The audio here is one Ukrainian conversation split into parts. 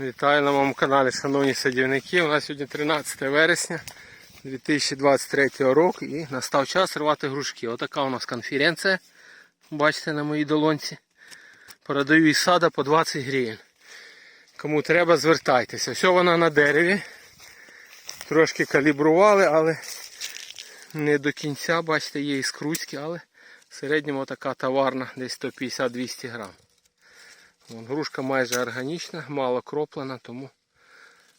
Вітаю на моєму каналі, шановні садівники. У нас сьогодні 13 вересня 2023 року і настав час рвати грушки. Отака у нас конференція. Бачите на моїй долонці. Продаю із сада по 20 гривень. Кому треба, звертайтеся. Все вона на дереві. Трошки калібрували, але не до кінця, бачите, є і скрутки, але в середньому така товарна, десь 150-200 грам. Вон, грушка майже органічна, мало кроплена, тому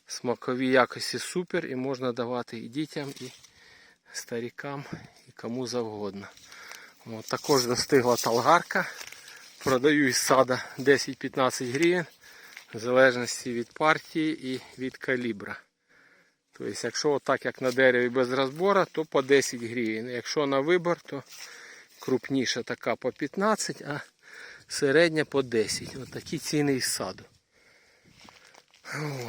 смакові якості супер і можна давати і дітям, і старікам, і кому завгодно. От, також достигла талгарка. Продаю із сада 10-15 гривень, в залежності від партії і від калібра. Тобто, якщо отак, як на дереві без розбору, то по 10 гривень. Якщо на вибор, то крупніша така по 15, а середня по 10. Ось такі ціни із саду.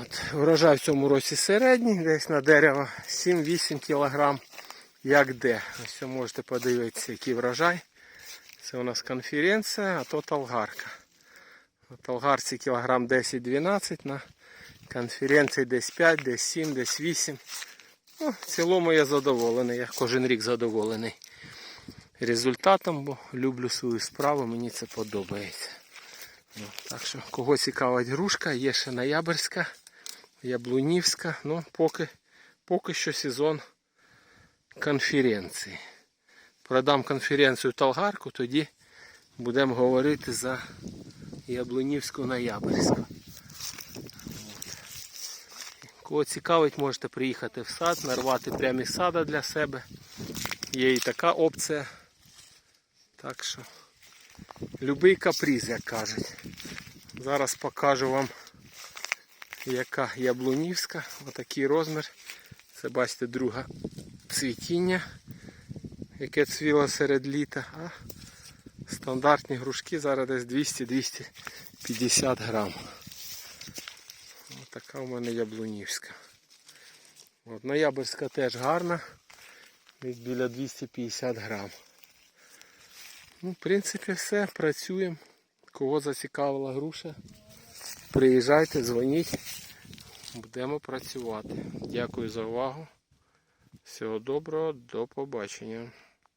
От. Врожай в цьому році середній, десь на дерево 7-8 кг. Як де. Ось можете подивитися, який врожай. Це у нас конференція, а то талгарка. На талгарці кілограм 10-12, на конференції десь 5, десь 7, десь 8. Ну, в цілому я задоволений, я кожен рік задоволений результатом, бо люблю свою справу, мені це подобається. Ну, так що, кого цікавить грушка, є ще ноябрьська, яблунівська, ну поки, поки що сезон конференції. Продам конференцію Талгарку, тоді будемо говорити за яблунівську ноябрьську. Кого цікавить, можете приїхати в сад, нарвати прямо із сада для себе. Є і така опція. Так що, любий каприз, як кажуть. Зараз покажу вам, яка яблунівська, отакий розмір. Це бачите друге цвітіння, яке цвіло серед літа. А стандартні грушки зараз десь 200-250 грам. Така у мене яблунівська. От, ноябрьська теж гарна. Десь біля 250 грам. Ну, в принципі, все, працюємо. Кого зацікавила груша, приїжджайте, дзвоніть. Будемо працювати. Дякую за увагу. Всього доброго, до побачення.